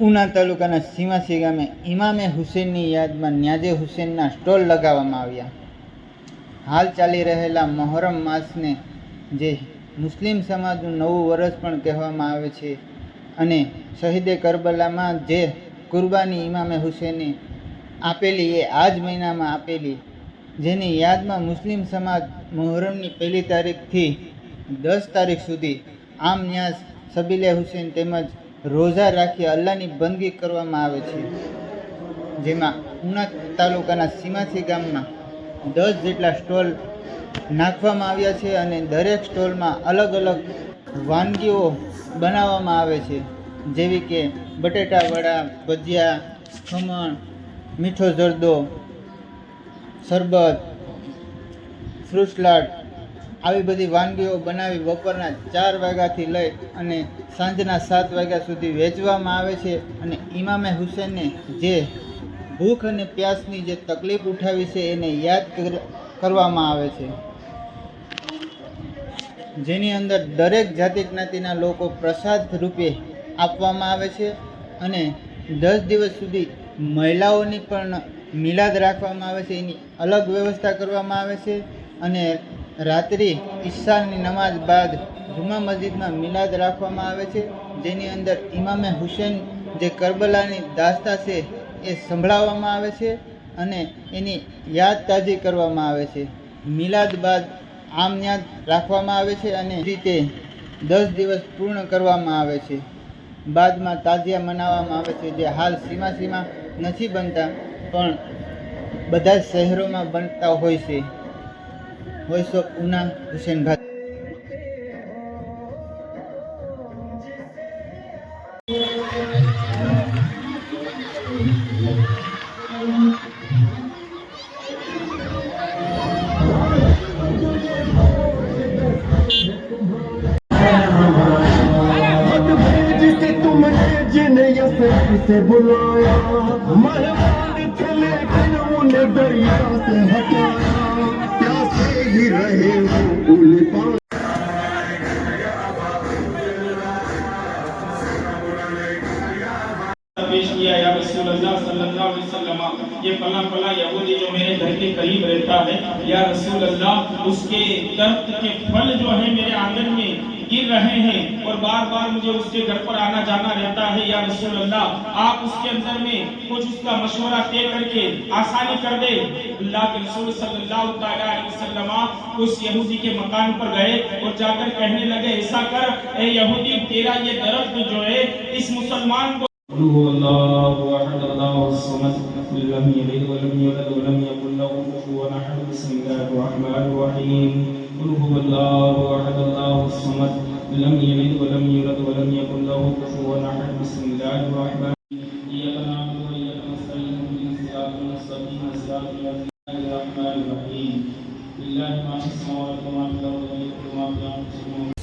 ઉના તાલુકાના સીમાસી ગામે ઇમામે હુસેનની યાદમાં ન્યાજે હુસેનના સ્ટોલ લગાવવામાં આવ્યા. હાલ ચાલી રહેલા મોહરમ માસને જે મુસ્લિમ સમાજનું નવું વર્ષ પણ કહેવામાં આવે છે અને શહીદે કરબલામાં જે કુરબાની ઇમામે હુસેને આપેલી એ આ જ મહિનામાં આપેલી, જેની યાદમાં મુસ્લિમ સમાજ મોહરમની પહેલી તારીખથી દસ તારીખ સુધી આમ ન્યાસ સબીલે હુસેન તેમજ રોઝા રાખી અલ્લાહની બંદગી કરવામાં આવે છે. જેમાં ઉના તાલુકાના સીમાસી ગામમાં દસ જેટલા સ્ટોલ નાખવામાં આવ્યા છે અને દરેક સ્ટોલમાં અલગ અલગ વાનગીઓ બનાવવામાં આવે છે. જેવી કે બટેટા વડા, ભજીયા, ખમણ, મીઠો જરદો, શરબત ફ્રૂટ સલાડ આવી બધી વાનગીઓ બનાવી બપોરના ચાર વાગ્યાથી લઈ અને સાંજના સાત વાગ્યા સુધી વેચવામાં આવે છે અને ઇમામે હુસેનને જે ભૂખ અને પ્યાસની જે તકલીફ ઉઠાવી છે એને યાદ કર- કરવામાં આવે છે. જેની અંદર દરેક જાતિ જ્ઞાતિના લોકો પ્રસાદ રૂપે આપવામાં આવે છે અને દસ દિવસ સુધી મહિલાઓની પણ મિલાદ રાખવામાં આવે છે. એની અલગ વ્યવસ્થા કરવામાં આવે છે અને રાત્રિ ઈશાની નમાઝ બાદ જુમા મસ્જિદમાં મિલાદ રાખવામાં આવે છે, જેની અંદર ઇમામે હુસેન જે કરબલાની દાસ્તા છે એ સંભળાવવામાં આવે છે અને એની યાદ તાજી કરવામાં આવે છે. મિલાદ બાદ આમ યાદ રાખવામાં આવે છે અને રીતે દસ દિવસ પૂર્ણ કરવામાં આવે છે. બાદમાં તાજિયા મનાવવામાં આવે છે, જે હાલ સીમા સીમા નથી બનતા, પણ બધા જ શહેરોમાં બનતા હોય છે. વોઇસ ઓફ ઉના હુસેનભાઈ खत भेजते तुमने जिन्हें सही से बुलाया मेहमान थे लेकिन उन्हें दरिया से हटाया प्यासे ही रहे वो उल पानी पेश किया या रसूल अल्लाह सल्लल्लाहु अलैहि वसल्लम ये पला पला यहूदी जो मेरे घर के करीब रहता है या रसूल अल्लाह उसके दर्द के फल जो है मेरे आंगन में گر رہے ہیں اور بار بار مجھے اس کے گھر پر آنا جانا رہتا ہے، یا رسول اللہ، آپ اس کے اندر میں کچھ اس کا مشورہ طے کر کے آسانی کر دے اللہ کے رسول صلی اللہ علیہ وسلم اس یہودی کے مکان پر گئے اور جا کر کہنے لگے، ایسا کر، اے یہودی، تیرا یہ درخت جو ہے، اس مسلمان کو هو اللہ وحد اللہ وصمت اللہ یلید ولم یلد ولم یقل لہو فکو ونحن بسم اللہ الرحمن الرحیم۔ قل هو الله احد الله الصمد لم يلد ولم يولد ولم يكن له كفوا احد بسم الله الرحمن إياك نعبد وإياك نستعين اهدنا الصراط المستقيم صراط الذين الرحمن الرحيم لله ما في السماوات وما في الأرض وما في أنفسكم